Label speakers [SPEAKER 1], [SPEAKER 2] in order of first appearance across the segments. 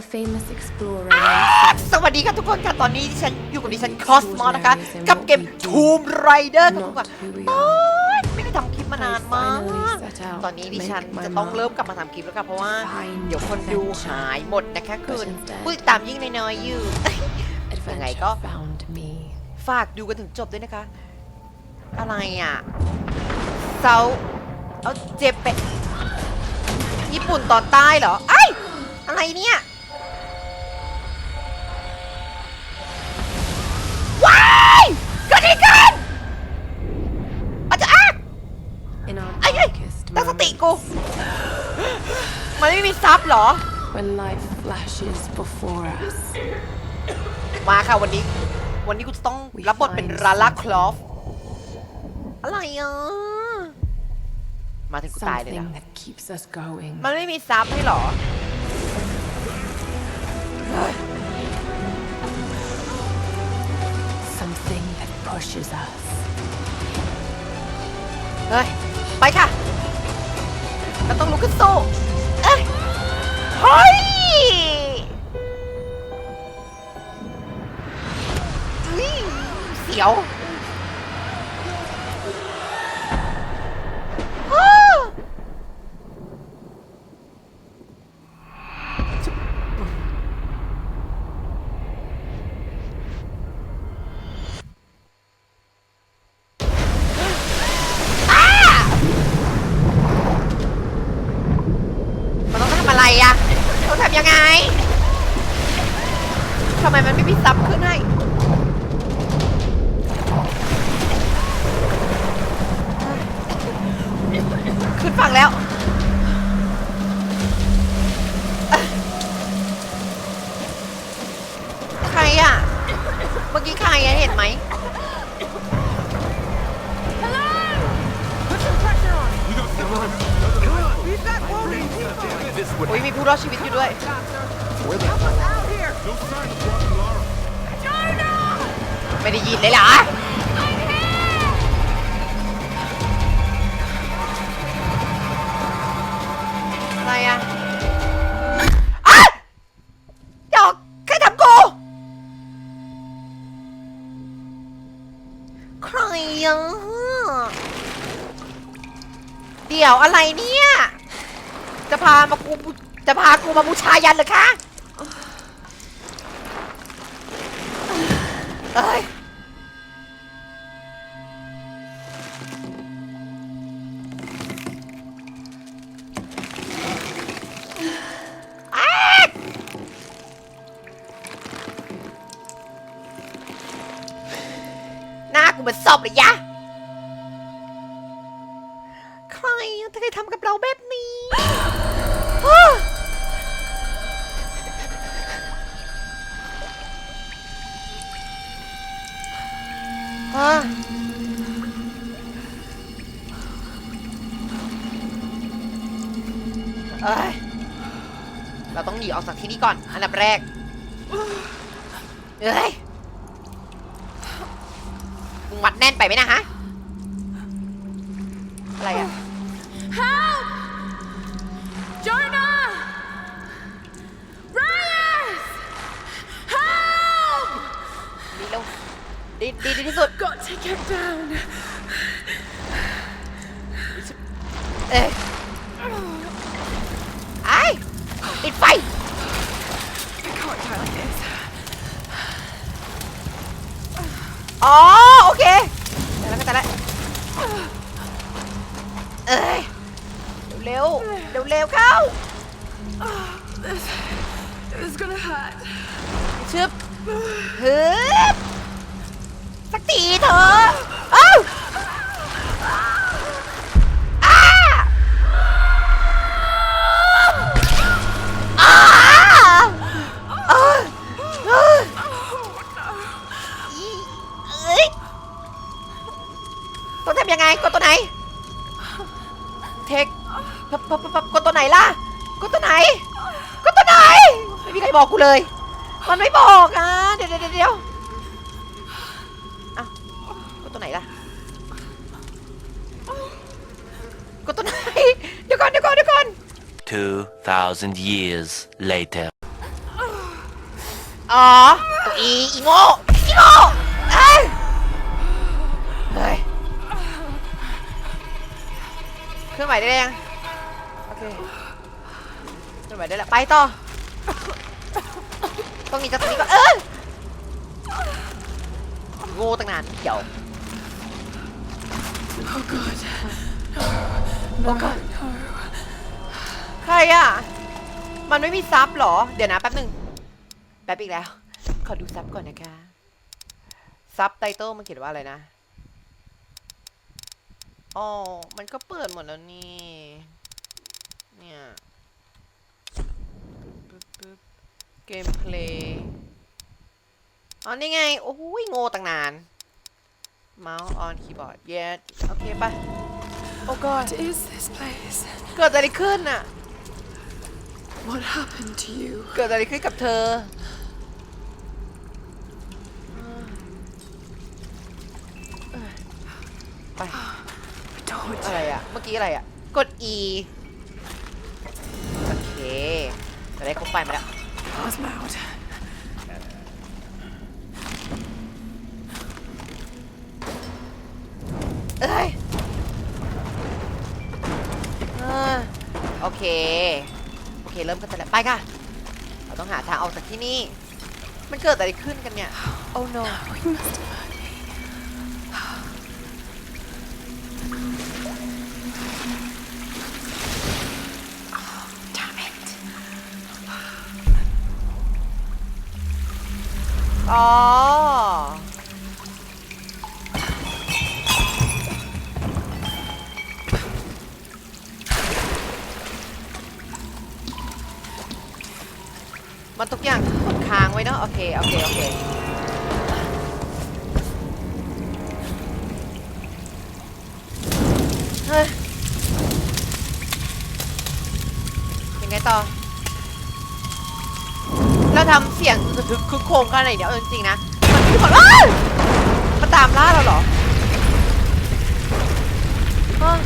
[SPEAKER 1] A famous explorer
[SPEAKER 2] อะ
[SPEAKER 1] once said,
[SPEAKER 2] สวัสดีครับทุกคนค่ะตอนนี้ดิฉันอยู่กับดิฉันคอสมอนะคะ กับเกม Tomb Raider ค่ะทุกคน
[SPEAKER 1] not who we
[SPEAKER 2] โอ๊
[SPEAKER 1] are.
[SPEAKER 2] ยไม่ได้ทำคลิปมานานมาก
[SPEAKER 1] finally set out
[SPEAKER 2] ตอนนี้ดิ
[SPEAKER 1] to
[SPEAKER 2] ฉัน
[SPEAKER 1] make my
[SPEAKER 2] จะต้อง
[SPEAKER 1] mark.
[SPEAKER 2] เริ่มกลับมาทำคลิปแล้วค่ะเพราะว่า
[SPEAKER 1] Find
[SPEAKER 2] เดี๋ยวคนดู
[SPEAKER 1] adventure
[SPEAKER 2] หายหมดนะคะคืน
[SPEAKER 1] instead
[SPEAKER 2] ผู้ติดตามยิ่งน้อยๆอยู่ยังไงก็
[SPEAKER 1] Adventure found me.
[SPEAKER 2] ฝากดูกันถึงจบด้วยนะคะ อะไรอะเซาเอาเจเปะญี่ปุ่นตอนใต้เหรอไอ้ยอะไรเนี่ย มันไม่มีซับเหรอ
[SPEAKER 1] when life flashes before us,
[SPEAKER 2] มาค่ะวันนี้ วันนี้กูจะต้องรับบทเป็นราลาคลอฟ อะไรอะ มาถึงกูตายเลย
[SPEAKER 1] something
[SPEAKER 2] นะ
[SPEAKER 1] that keeps us going.
[SPEAKER 2] มันไม่มีซับให้เหรอ
[SPEAKER 1] Something that pushes us.
[SPEAKER 2] เฮ้ย ไปค่ะเราต้องลุกขึ้นสู้ เอ้ยเฮ้ยอุ๊ยเสียว ยังไงทำไมมันไม่มีซับขึ้นให้ขึ้นฝั่งแล้ว ใครอะ เมื่อกี้ใครอะเห็นไหม โอ้ยมีผู้รอดชีวิตอยู่ด้วย ไม่ได้ยินเลยเหรออะไรอะอะดอกใครทำกูใครอะเดี๋ยวอะไรเนี่ย จะพามากูจะพากูมาบูชายันเหรอคะเอ้ยอ๊ากหน้ากูเหมือนศพเลยยะ อ้ยเราต้องหนีออกจากที่นี่ก่อน อันดับแรกเอ้ยมึงมัดแน่นไปไหมนะฮะ อะไรอะ
[SPEAKER 3] Help! Jonah! Reyes! Help!
[SPEAKER 2] ดีเร็วดีดีดีที่สุด
[SPEAKER 3] Got to get down.
[SPEAKER 2] เอ้ย เลย มันไม่บอกอะ เดี๋ยวเดี๋ยวเดี๋ยวเอ้ากดตัวไหนล่ะกดตัวไหน เดี๋ยวก่อนเดี๋ยวก่อนเดี๋ยวก่อน
[SPEAKER 4] 2,000 years later.
[SPEAKER 2] อ๋อตัวอีอีโง่อีโง่เอ้ยเฮ้ยเคลื่อนไหวได้ยัง โอเคเคลื่อนไหวได้แล้ว ไปต่อ ต้องหนีจากตรงนี้ก่อนเออโง่ตั้งนานเดี๋ยว
[SPEAKER 3] Oh God.
[SPEAKER 2] โอ้ก่อนใครอะ มันไม่มีซับหรอ เดี๋ยวนะแป๊บหนึ่งแป๊บอีกแล้ว ขอดูซับก่อนนะคะ ซับไตเติลมันเขียนว่าอะไรนะ อ๋อ มันก็เปิดหมดแล้วนี่ เนี่ยปึ๊บปึ๊บ เกมเพลย์อ๋อ นี่ไง โอ้ยโง่ตั้งนาน Mouse on keyboard yeah โอเคปะโอ้ god
[SPEAKER 3] What is this place?
[SPEAKER 2] เกิดอะไรขึ้นน่ะ
[SPEAKER 3] What happened to you?
[SPEAKER 2] เกิดอะไรขึ้นกับเธอ ไป
[SPEAKER 3] I told
[SPEAKER 2] อะไร
[SPEAKER 3] you.
[SPEAKER 2] อะเมื่อกี้อะไรอะกด E โอเคจะได้ครบไฟมาแล้ว
[SPEAKER 3] Plasma out.
[SPEAKER 2] เอ้ยเออโอเค โอเค เริ่มกันแต่ละไปค่ะ เราต้องหาทางออกจากที่นี่ มันเกิดอะไรขึ้นกันเนี่ย Oh no
[SPEAKER 3] We must have
[SPEAKER 2] อ๋อ มันทุกอย่างกดค้างไว้เนาะโอเค โอเค โอเคเฮ้ยยังไงต่อ เราทำเสียงระทึกคึกโครมขนาดไหนเดี๋ยวเอาจริงๆนะ มันคือแบบอ้าวมาตามล่าเราเหรอเอ้ย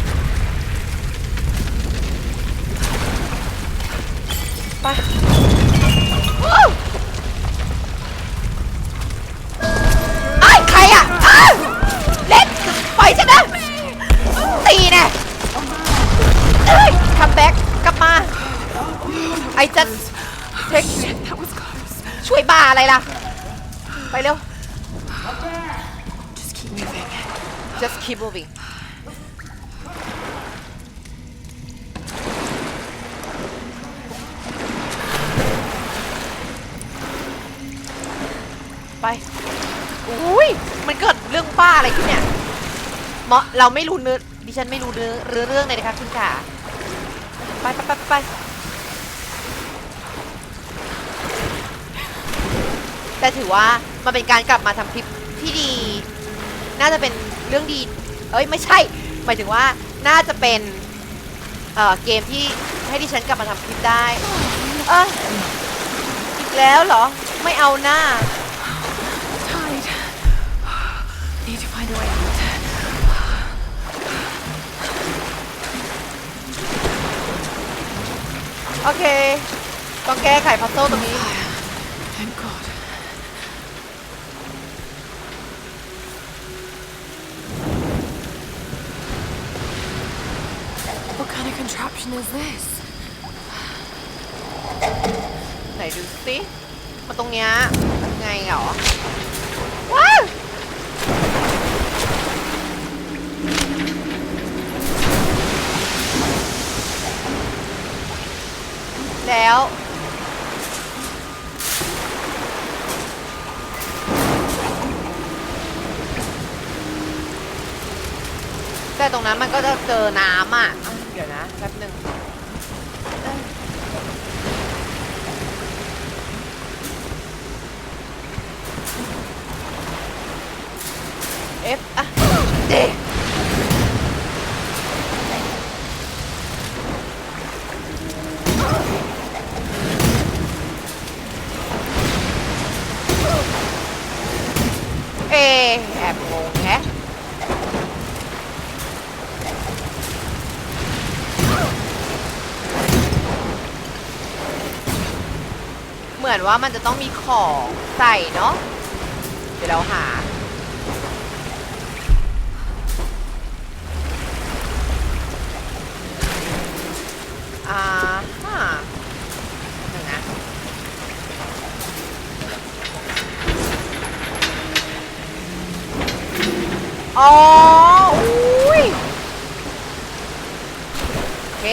[SPEAKER 2] ไป ไปเร็ว
[SPEAKER 3] Just keep moving.
[SPEAKER 2] just keep moving ไปอุ้ยมันเกิดเรื่องบ้าอะไรขึ้นเนี่ยเมาะเราไม่รู้เนื้อดิฉันไม่รู้เนื้อเรื่องเรื่องเลยนะคะคุณขาไปไปไปไป แต่ถือว่ามันเป็นการกลับมาทำคลิปที่ดี น่าจะเป็นเรื่องดีเอ้ยไม่ใช่ หมายถึงว่าน่าจะเป็นเอ่อเกมที่ให้ดิฉันกลับมาทำคลิปได้เอยอีกแล้วเหรอไม่เอาหน้า
[SPEAKER 3] Tide. Need to find a way out.
[SPEAKER 2] โอเค ต้องแก้ไขพัซเซิลตรงนี้
[SPEAKER 3] Thank God. What kind of contraption is this?
[SPEAKER 2] ไหนดูสิมาตรงเนี้ยไงเหรอ ว้าวแล้ว แต่ตรงนั้นมันก็จะเจอน้ำอะอะ เดี๋ยวนะแป๊บหนึ่งเอฟอะ D เอแอบงงแฮะเหมือน เหมือน ว่ามันจะต้องมีของใส่เนาะเดี๋ยวเราหา อ่าฮะหนึ่งนะอ๋อ อุ้ย โอเค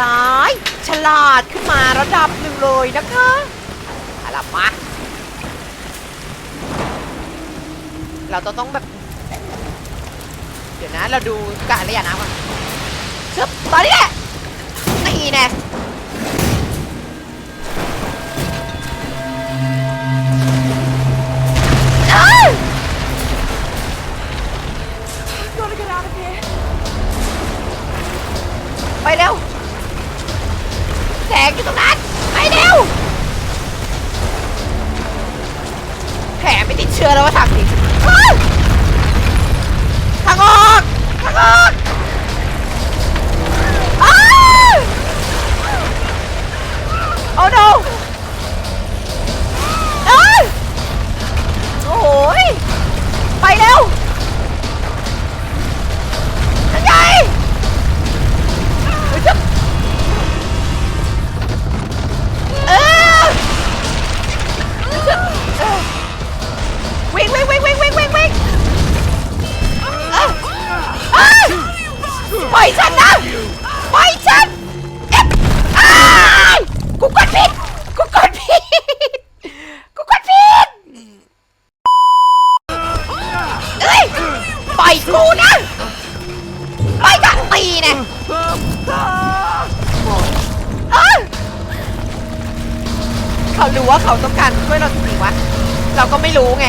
[SPEAKER 2] ตาย ฉลาดขึ้นมาระดับหนึ่ง เลยนะคะเอาล่ะมาเราจะต้องแบบ เดี๋ยวนะเราดูกะระยะน้ำก่อนชึบตอนนี้แหละนี่แน่ไปเร็วแสงอยู่ตรงนั้น เร็วแผลไม่ติดเชื้อแล้วว่าทางนี้อ้าวทางออกทางออกอ้าวโอ้ no อ้าวโอ้ยไปเร็ว อยกูนะปล่อยกันตีเนี่เขารู้ว่าเขาต้องการช่วยเราจริงๆวะเราก็ไม่รู้ไง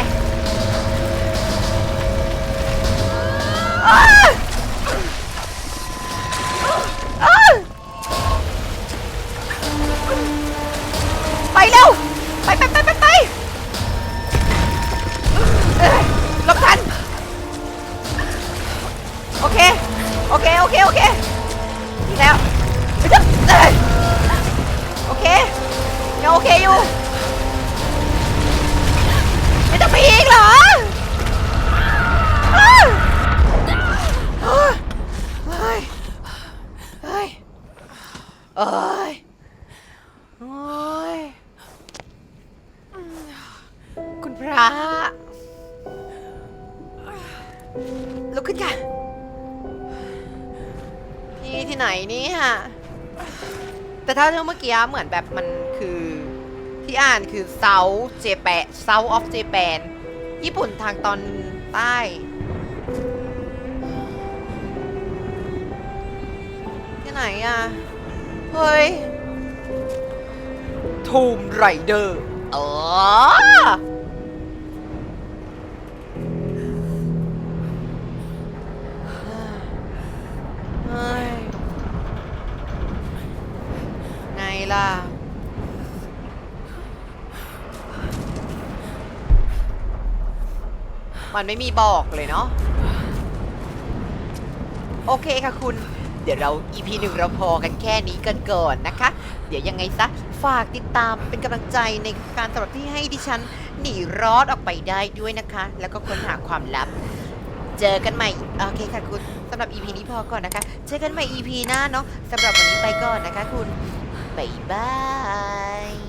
[SPEAKER 2] ยโอ้ยคุณพระลุกขึ้นค่ะที่ที่ไหนเนี่ยแต่ถ้าเรื่องเมื่อกี้เหมือนแบบมันคือที่อ่านคือ South Japan South of Japan ญี่ปุ่นทางตอนใต้ที่ไหนอะ เฮ้ยทูมไรเดอร์เออเฮ้ยไงล่ะ มันไม่มีบอกเลยเนาะ โอเคค่ะคุณเดี๋ยวเรา EP หนึ่งเราพอกันแค่นี้กันก่อนนะคะ เดี๋ยวยังไงซะ ฝากติดตามเป็นกำลังใจในการสำหรับที่ให้ดิฉันหนีรอดออกไปได้ด้วยนะคะ แล้วก็ค้นหาความลับ เจอกันใหม่ โอเคค่ะคุณสำหรับ EP นี้พอก่อนนะคะ เจอกันใหม่ EP หน้าเนาะสำหรับวันนี้ไปก่อนนะคะคุณ บ๊ายบาย